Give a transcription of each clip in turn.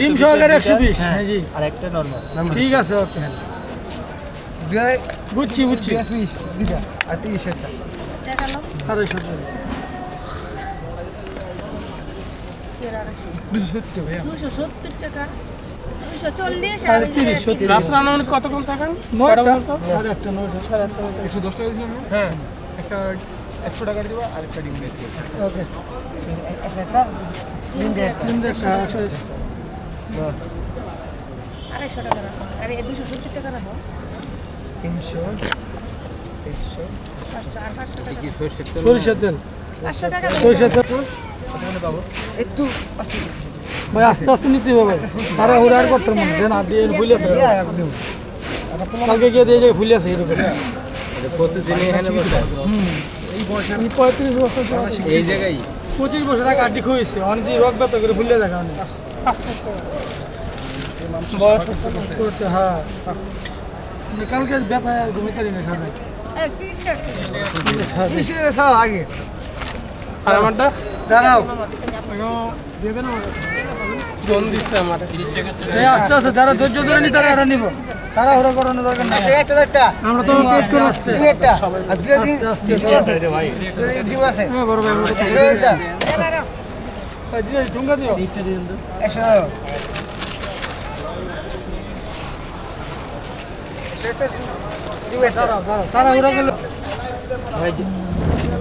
ডিম সহকারে একশো বিশ। হ্যাঁ জি আর একটা নর্মাল ঠিক আছে ওকে। বুঝছি বুঝছি। আর তিরিশ আড়াইশো টাকা। দুশো সত্তর টাকা। দুশো চল্লিশ আর সাড়ে তিরিশ সত্তর। আপনার কত কম থাকেন? সাড়ে আটটা নয়টা। সাড়ে আটটা একশো দশ টাকা হ্যাঁ। একটা একশো টাকা দিবা আর একটা ডিম ওকে আড়াইশো টাকা রাখো। আরে দুশো সত্তর টাকা রাখো। তিনশো সরিষার তেল? সরিষার তেল। একটু আস্তে ভাই আস্তে আস্তে নিতে হবে। তারা করতে মনে আছে আপনি কালকে গিয়ে দিয়ে যায় ভুলে আছে এরকম। প্রতিদিনই এখানে বসে এই আমি পঁয়ত্রিশ বছর এই জায়গায়? পঁচিশ বছর আগে আড্ডি খুঁজেছে রক ব্যথা করে ভুলে দেখা অনেক করতে হ্যাঁ। কালকে ব্যথা ঘুমে কালি না আগে। আর আমারটা? দাঁড়াও। ফোন দিচ্ছে আমার। এই আস্তে আস্তে যারা ধৈর্য ধরে নি তারা এরা নিব। তাড়াহুড়ো করানোর দরকার নাই। আমরা তো টেস্ট করে আসছে দুই একটা। আর দুই দিন দুই ভাই দুই আছে। হ্যাঁ বড় ভাই দুই একটা। ভাই দুই ঢুঙ্গা দিও। 100 সেটা দিও তারা তারা তারা উড়া ভাই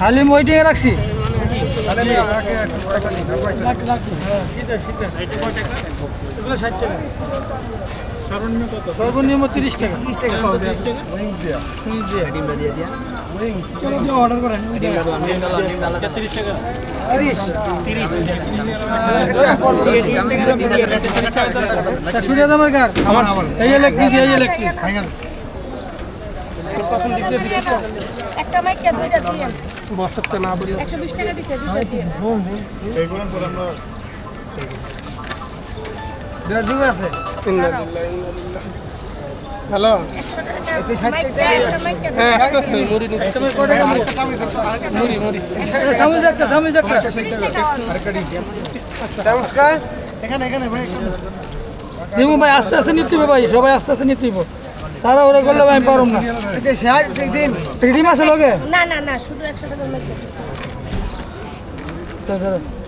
হালিম ওইটাই রাখছি। সর্বনিম্ন তিরিশ টাকা তিরিশ টাকা করেন আমার এই এই একটা মাইকা দুইটা দিয়ে বছরটা না বলি একশো বিশ টাকা দিচ্ছে দুইটা দিয়ে দুই ডিম আছে হ্যালো একশো টাকা একটু ষাট টাকা মাইকা হ্যাঁ টাকা টাকা নিমু ভাই আস্তে আস্তে নিতে হবে ভাই সবাই আস্তে আস্তে নিতে তারা ওরা করলে ভাই আমি পারব না। আচ্ছা ডিম আছে লগে? না না না শুধু একশো মাইকা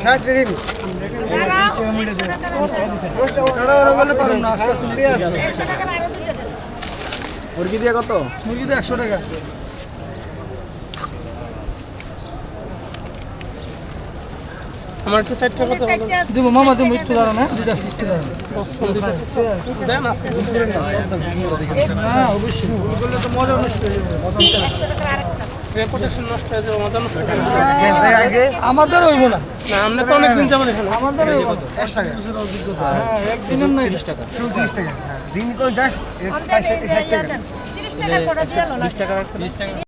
ষাট দিন মুরগি দিয়ে কত? মুরগি তো একশো টাকা। আমার একটু চারটা কত হলো? চারটে আছে। দিব মামা তুমি একটু দাঁড়ান হ্যাঁ? দাঁড়ান। না। অবশ্যই। করলে তো মজা নষ্ট হয়ে যাবে। রেপুটেশন নষ্ট হয়ে যাবে মজা নষ্ট আগে? আমার হইব না। না আমরা তো অনেকদিন যাব এখানে। আমার হইব না। একশো টাকা। হ্যাঁ একদিনের নাই। টাকা। শুধু তিরিশ টাকা। দিন তো যাস অর্ধেক এই যে ইয়া দেন। তিরিশ টাকার করে দিয়ে আলো না?